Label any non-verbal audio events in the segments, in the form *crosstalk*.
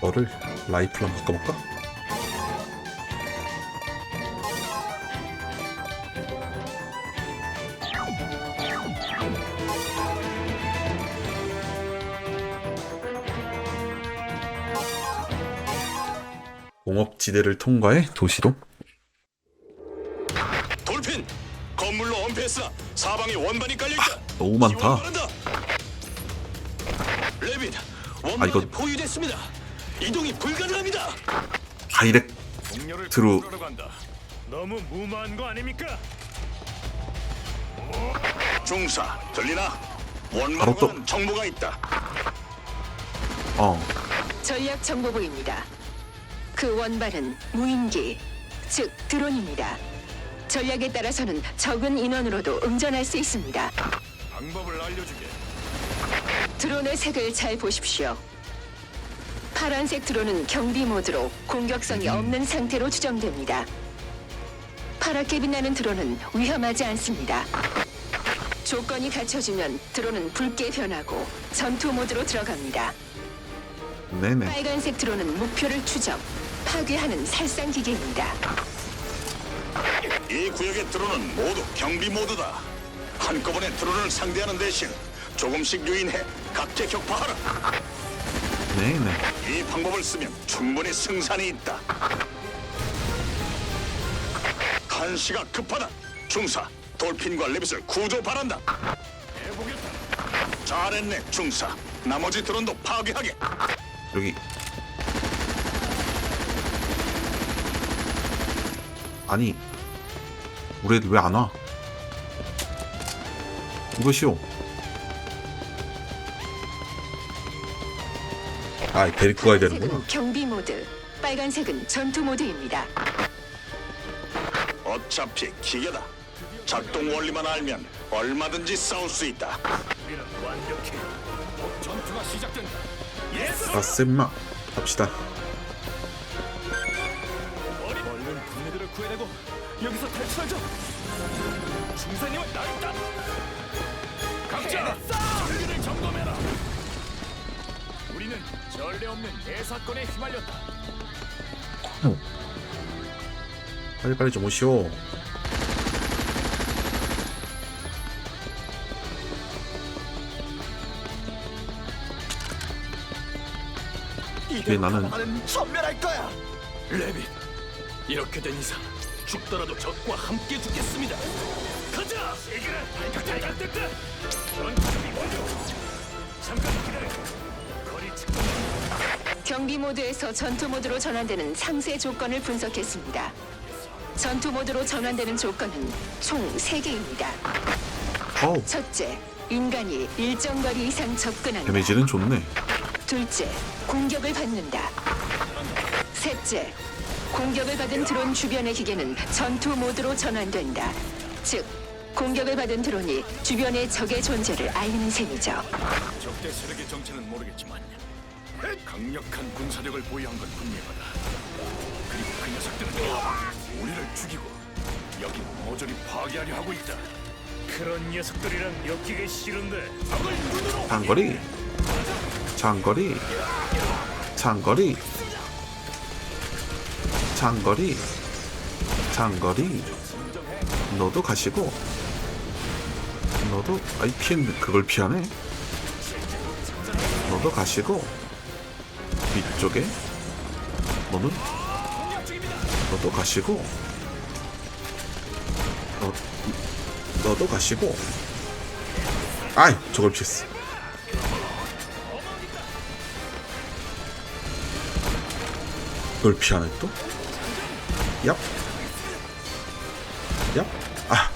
너를 라이플로 한번 바꿔볼까? 공업지대를 통과해 도시로 돌핀 건물로 엄폐했으나 사방에 원반이 깔려 있다 너무 많다. 지원 바란다. 레빈 원반이 이거- 포위됐습니다 이동이 불가능합니다 다이렉트로. 너무 무모한 거 아닙니까? 중사 들리나? 또- 정보가 있다 어 전략 정보부입니다. 그 원반은 무인기, 즉 드론입니다. 전략에 따라서는 적은 인원으로도 응전할 수 있습니다. 방법을 알려주게. 드론의 색을 잘 보십시오. 파란색 드론은 경비 모드로 공격성이 없는 상태로 추정됩니다. 파랗게 빛나는 드론은 위험하지 않습니다. 조건이 갖춰지면 드론은 붉게 변하고 전투 모드로 들어갑니다. 네네 빨간색 드론은 목표를 추적, 파괴하는 살상 기계입니다. 이 구역의 드론은 모두 경비 모드다 한꺼번에 드론을 상대하는 대신 조금씩 유인해 각제 격파하라 네 네. 이 방법을 쓰면 충분히 승산이 있다. 한시가 급하다. 중사 돌핀과 레빗을 구조 바란다. 잘했네 중사. 나머지 드론도 파괴하게. 여기. 아니 우리 애들 왜 안 와? 이것이오 아 데리고 가야 되는구나 경비 모드, 빨간색은 전투 모드입니다. 어차피 기계다 작동 원리만 알면 얼마든지 싸울 수 있다. 전투가 시작된다. 예스. 아셈마 갑시다 얼른 군대들을 구해내고 여기서 탈출하죠. 중사님은 나 있다. 각자 전리를 점검해라. 전례 없는 대사건에 휘말렸다. 빨리빨리 좀 오시오 이게 나는 전멸할 거야 레빗, 이렇게 된 이상 죽더라도 적과 함께 죽겠습니다. 가자. 이기는 발각될 때 전투기 완료. 잠깐 기다려. 경비 모드에서 전투 모드로 전환되는 상세 조건을 분석했습니다. 전투 모드로 전환되는 조건은 총 3개입니다. 어우 첫째, 인간이 일정 거리 이상 접근한다. 데미지는 좋네 둘째, 공격을 받는다. 셋째, 공격을 받은 드론 주변의 기계는 전투 모드로 전환된다. 즉, 공격을 받은 드론이 주변의 적의 존재를 알리는 셈이죠. 적대 세력의 정체는 모르겠지만 강력한 군사력을 보유한 건 분명하다. 그리고 그 녀석들은 우리를 죽이고 여기 모조리 파괴하려 하고 있다. 그런 녀석들이랑 엮이기 싫은데. 적을 눈으로 장거리. 장거리. 장거리. 장거리. 장거리. 너도 가시고. 너도 아이 피했네. 그걸 피하네. 너도 가시고 뒤쪽에 너는 너도 가시고 너, 너도 가시고 아이 저걸 피했어 그걸 피하네 또? 얍. 얍. 아.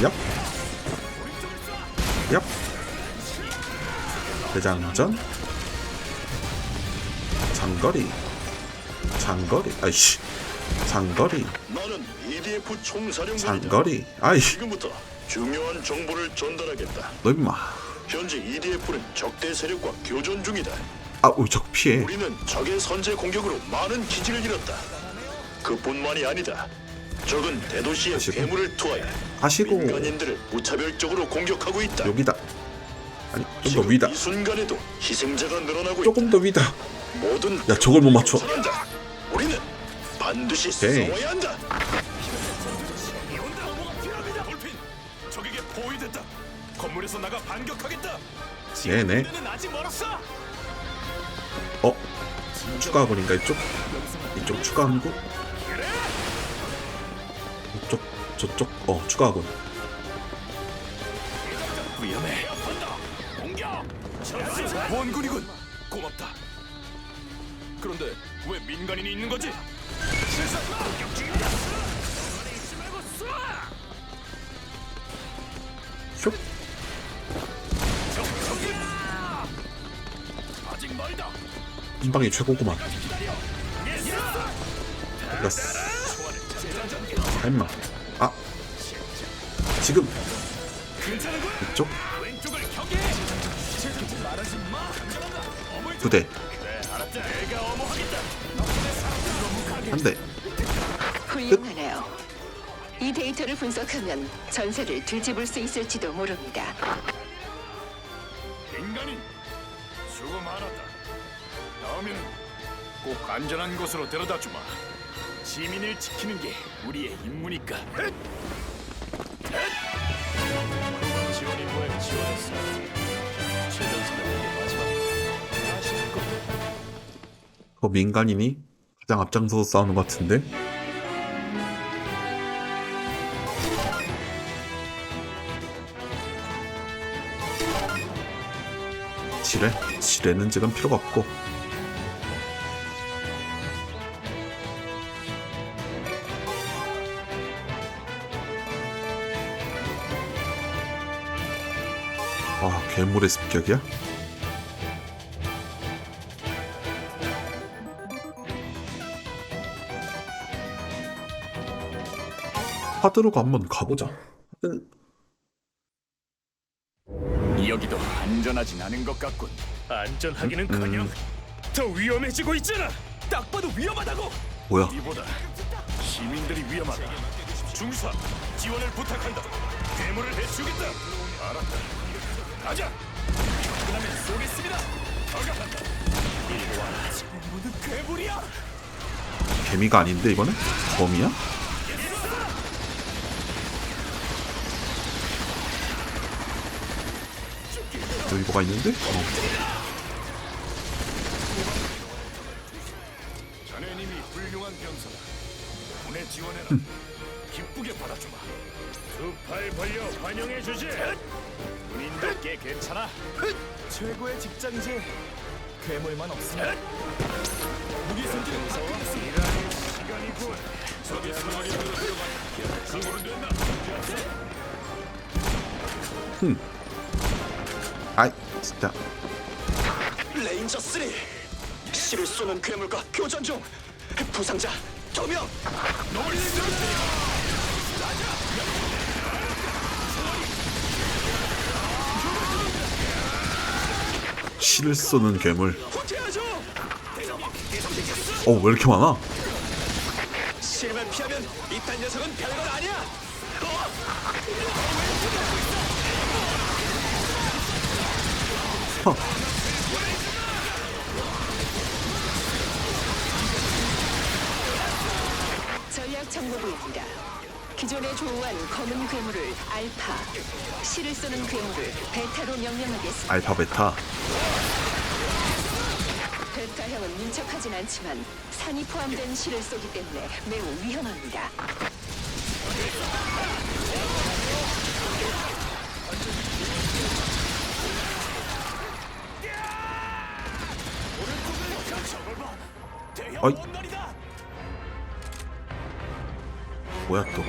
얍. 얍. 대장전. 장거리. 장거리. 아이씨. 장거리. 나는 EDF 총사령관이다 장거리. 아이. 지금부터 중요한 정보를 전달하겠다 너 임마. 현재 EDF는 적대 세력과 교전 중이다 아, 왜적 피해? 우리는 적의 선제 공격으로 많은 기지를 잃었다. 그뿐만이 아니다. 적은 대도시에. 괴물을 투하해 가시고. 민간인들을 무차별적으로 공격하고 있다. 여기다. 아니 좀더 위다 이 순간에도 희생자가 늘어나고 조금 더 위다 모든 야, 저걸 못 맞춰. 우리는 반드시 오케이. 싸워야 한다. 적에게. 건물에서 나가 반격하겠다. 네네 우리는 아직 멀었어. 어? 추가 학원인가 이쪽? 이쪽 추가 학원? 이쪽 저쪽 어 추가 학원 위험해. 공격. 원군이군. 그런데 왜 민간인이 있는 거지? 실사 공격 중입니다. 있지 말고 쏴. 슉적 저기. 아직 멀다. 한 방이 최고구만 기다려. 이겼어 설마 아 지금. 이쪽 왼쪽을 말하지 마. 두대 한대 훌륭하네요. 이 데이터를 분석하면 전세를 뒤집을 수 있을지도 모릅니다. 인간인 수고 많았다. 다음에는 꼭 안전한 곳으로 데려다 주마. 시민을 지키는 게 우리의 임무니까. 헷! 헷! 지원이 뭐에 지원했어. 최전선을 우리 마지막 그 민간인이 가장 앞장서서 싸우는 것 같은데 지뢰? 지뢰는 지금 필요가 없고 아 괴물의 습격이야? 하드로가 한번 가보자 여기도 안전하진 않은 것 같군. 안전하기는커녕 더 위험해지고 있잖아. 딱 봐도 위험하다고. 뭐야 이보다 시민들이 위험하다. 중사 지원을 부탁한다. 괴물을 해치우겠다. 알았다. 가자. 그러면 쏘겠습니다. 이리 와라. 모두 괴물이야. 개미가 아닌데 이거는? 범이야? 여기 뭐가 있는데? 어. 자네님이 훌륭한 병사다. 군의 지원해라. 기쁘게 받아주마. 두팔 벌려 환영해 주지. 군인답게 괜찮아. 최고의 직장이지. 괴물만 없으면 무기 선지는 일할 시간이군. 저기 사마리 들어간다. 상고는 된다. 아이 진짜 레인저 3 실을 쏘는 괴물과 교전 중 부상자 두명 실을 쏘는 괴물 후퇴하죠. 어왜 이렇게 많아? 실만 피하면 이딴 녀석은 별건 아니야. 허. 전략 정보부입니다. 기존에 조우한 검은 괴물을 알파, 실을 쏘는 괴물을 베타로 명령하겠습니다. 알파 베타 베타형은 민첩하진 않지만 산이 포함된 실을 쏘기 때문에 매우 위험합니다. 어이. 뭐야 또.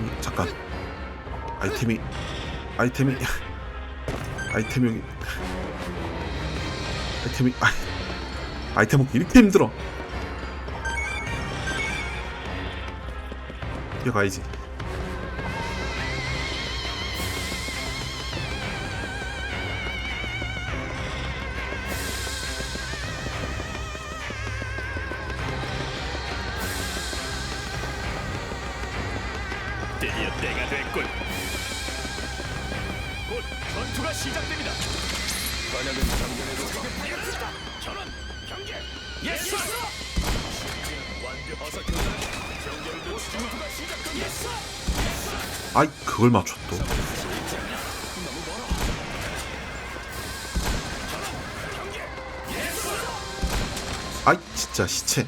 음, 잠깐. 아이템이 아이템이 아이템이 아이템이 아, 아이템 먹기 이렇게 힘들어 뛰어가야지. 드디어 때가 됐군. 곧 전투가 시작됩니다. 번역은 정면으로 전원 아이 그걸 또. 아이 진짜 시체.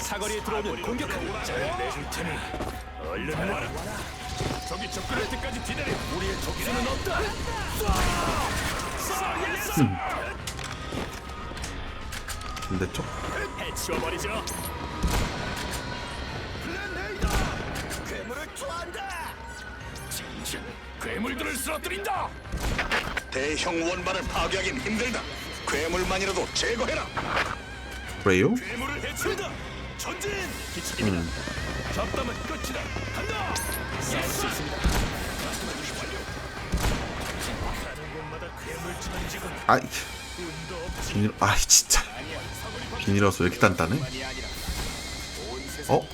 사거리에 들어오면 공격하고 잘 내줄 테니 얼른 와라. 적이 접근할 때까지 기다려. 우리의 적수는 없다. 반대쪽 해치워버리죠. 괴물을 투하한다. 진짜 괴물들을 쓰러뜨린다. 대형 원반을 파괴하긴 힘들다. 괴물만이라도 제거해라. 그래요? 괴물을 해치운다. 전진. 기차입니다. 잡담은 끝이다. 간다. 아이. 비닐 아이 진짜 비닐하우스 왜 이렇게 단단해? 어?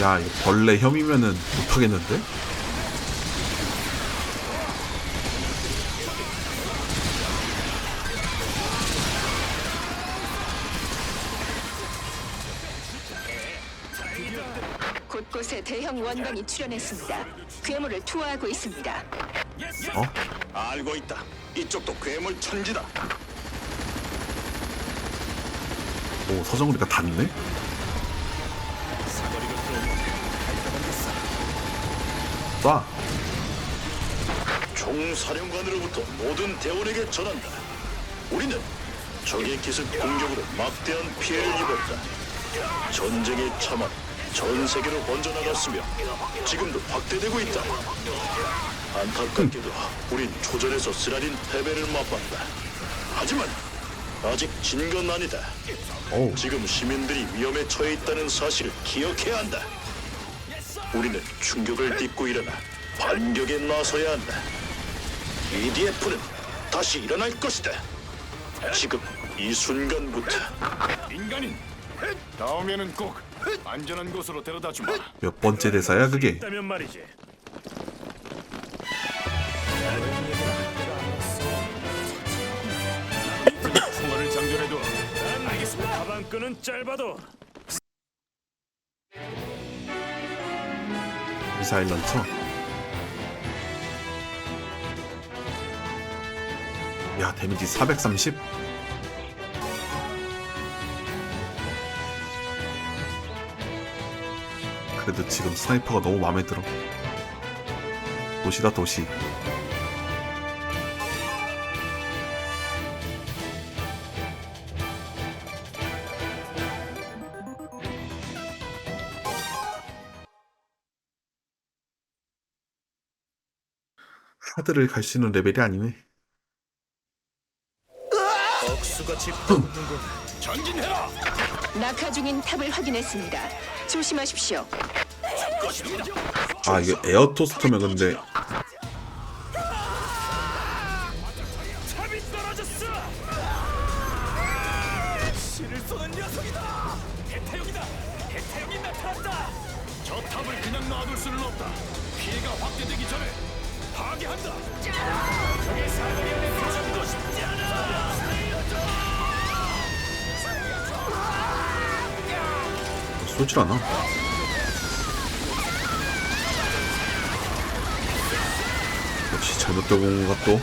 야 이거 벌레 혐이면은 못하겠는데? 곳곳에 대형 원방이 출현했습니다. 괴물을 투하하고 있습니다. 어? 알고 있다. 이쪽도 괴물 천지다. 오 서정우리가 닿네? 쏴 총사령관으로부터 모든 대원에게 전한다. 우리는 적의 기습 공격으로 막대한 피해를 입었다. 전쟁의 참화 전 세계로 번져나갔으며 지금도 확대되고 있다. 안타깝게도 우린 초전에서 쓰라린 패배를 맛봤다. 하지만 아직 진 건 아니다. 지금 시민들이 위험에 처해 있다는 사실을 기억해야 한다. 우리는 충격을 딛고 일어나 반격에 나서야 한다. EDF는 다시 일어날 것이다. 지금 이 순간부터 인간인. 다음에는 꼭 안전한 곳으로 데려다 주마. 몇 번째 대사야 그게 있다면 말이지. 총알을 장전해둬. 알겠습니다. 가방끈은 짧아도 미사일 런처 야 데미지 430 그래도 지금 스나이퍼가 너무 마음에 들어. 도시다 도시 하드를 갈수 있는 레벨이 아니네 억수같이 퍼붓는군. 전진해라. 낙하 중인 탑을 확인했습니다. 조심하십시오. 아 이게 에어 토스터면 근데 탑이 떨어졌어. 실을 쏘는 녀석이다. 대타형이다. 대타형이 나타났다. 저 탑을 그냥 놔둘 수는 없다. 피해가 확대되기 전에 파괴한다. 적의 사거리 안에 들어가기도 쉽지 않아. 쏘질 않아 역시 온 건가 또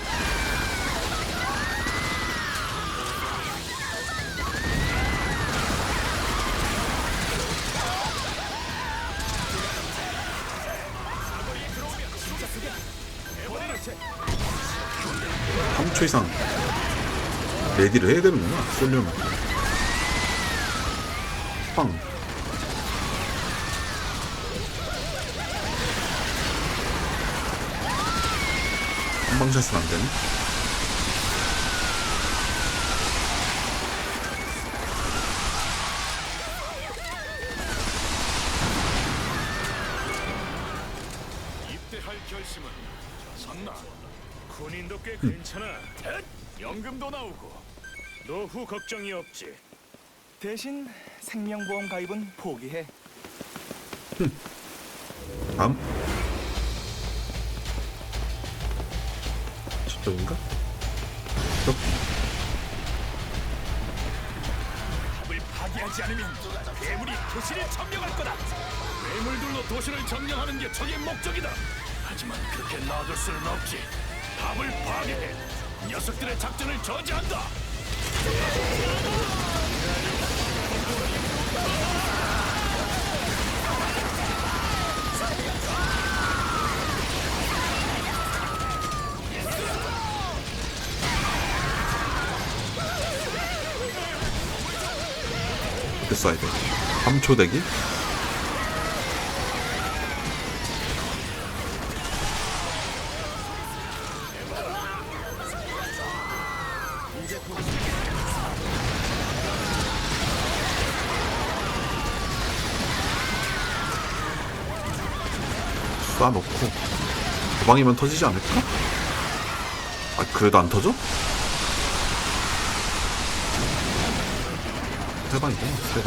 3초 이상 레디를 해야 되는구나 쏠려면. 빵 한방샷은 안되네. 노후 걱정이 없지. 대신 생명보험 가입은 포기해. 다음. 저쪽인가? 저, 탑을 파괴하지 않으면 괴물이 도시를 점령할 거다. 괴물들로 도시를 점령하는 게 적의 목적이다. 하지만 그렇게 놔둘 수는 없지. 탑을 파괴해 녀석들의 작전을 저지한다. 써야 돼? 3초 대기? 도방이면 터지지 않을까? 아 그래도 안 터져? 세방이구나 세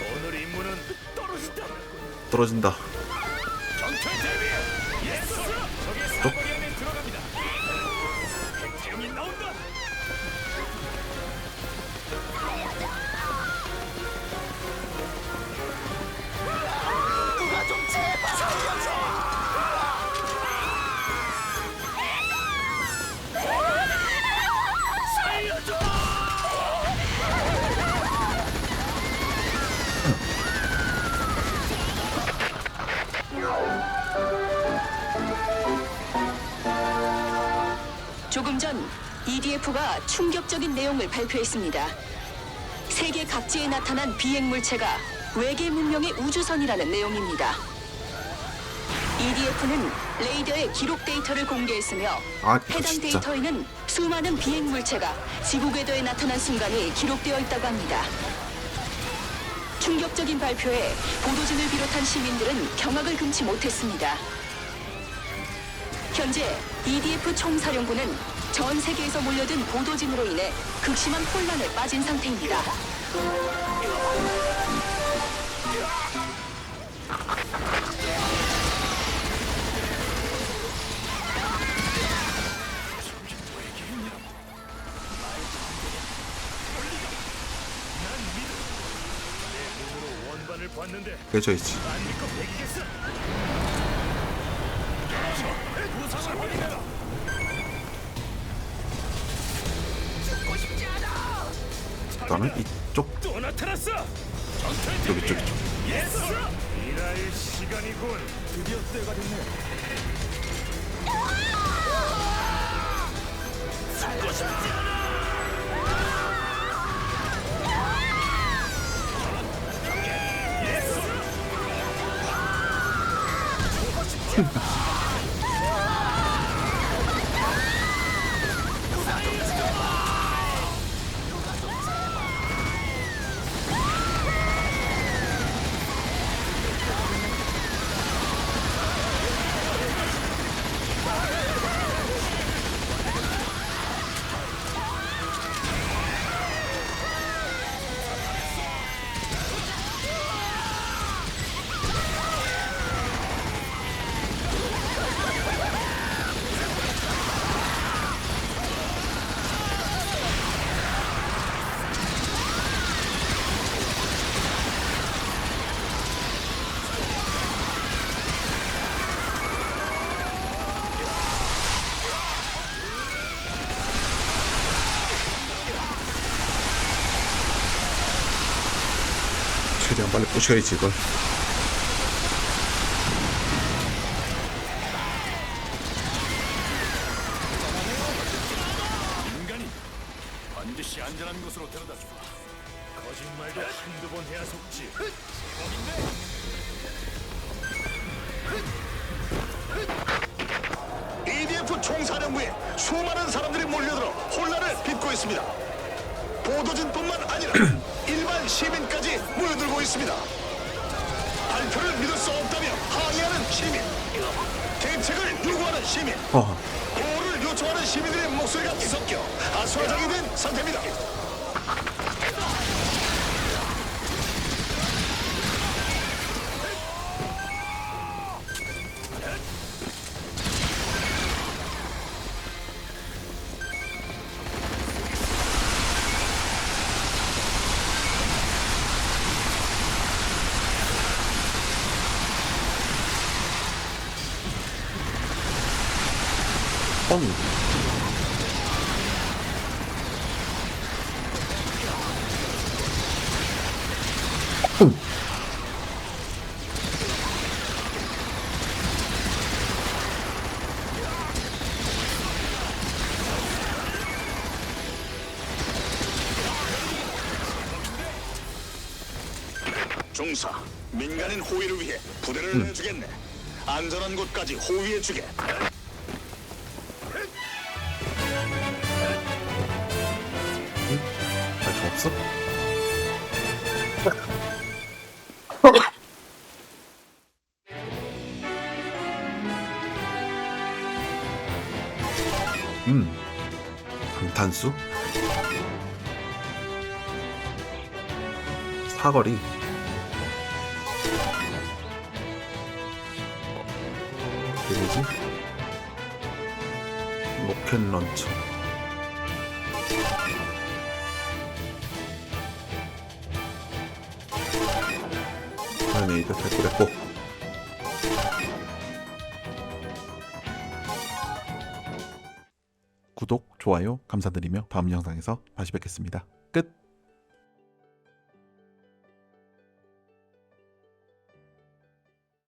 오늘 임무는 떨어진다. 떨어진다 전투 대비. 전 EDF가 충격적인 내용을 발표했습니다. 세계 각지에 나타난 비행 물체가 외계 문명의 우주선이라는 내용입니다. EDF는 레이더의 기록 데이터를 공개했으며 아 해당 진짜 데이터에는 수많은 비행 물체가 지구 궤도에 나타난 순간이 기록되어 있다고 합니다. 충격적인 발표에 보도진을 비롯한 시민들은 경악을 금치 못했습니다. 현재 EDF 총사령부는 전 세계에서 몰려든 보도진으로 인해 극심한 혼란에 빠진 상태입니다. 깨져 있지 안 믿고 배기겠어. 부상을 확인해라. 그다음에 이쪽. 여기 쪽. 일할 시간이군. 드디어 때가 됐네. 죽고 싶지 않아. 꽂혀있지 이걸. 인간이 반드시 안전한 곳으로 데려다 줘 거짓말도 한두 번 해야 속지. 이데프 총사령부에 수많은 사람들이 몰려들어 혼란을 빚고 있습니다. 보도진뿐만 아니라 *clears throat* 일반 시민까지 모여들고 있습니다. 발표를 믿을 수 없다며 항의하는 시민, 대책을 요구하는 시민, 어, 보호를 요청하는 시민들의 목소리가 뒤섞여 아수라장이 된 상태입니다. 호위를 위해 부대를 내주겠네. 안전한 곳까지 호위해주게. 할수 없어? *laughs* 음, 방탄수? 사거리 이게 뭐지? 로켓 런처 됐고 됐고 구독, 좋아요 감사드리며 다음 영상에서 다시 뵙겠습니다. 끝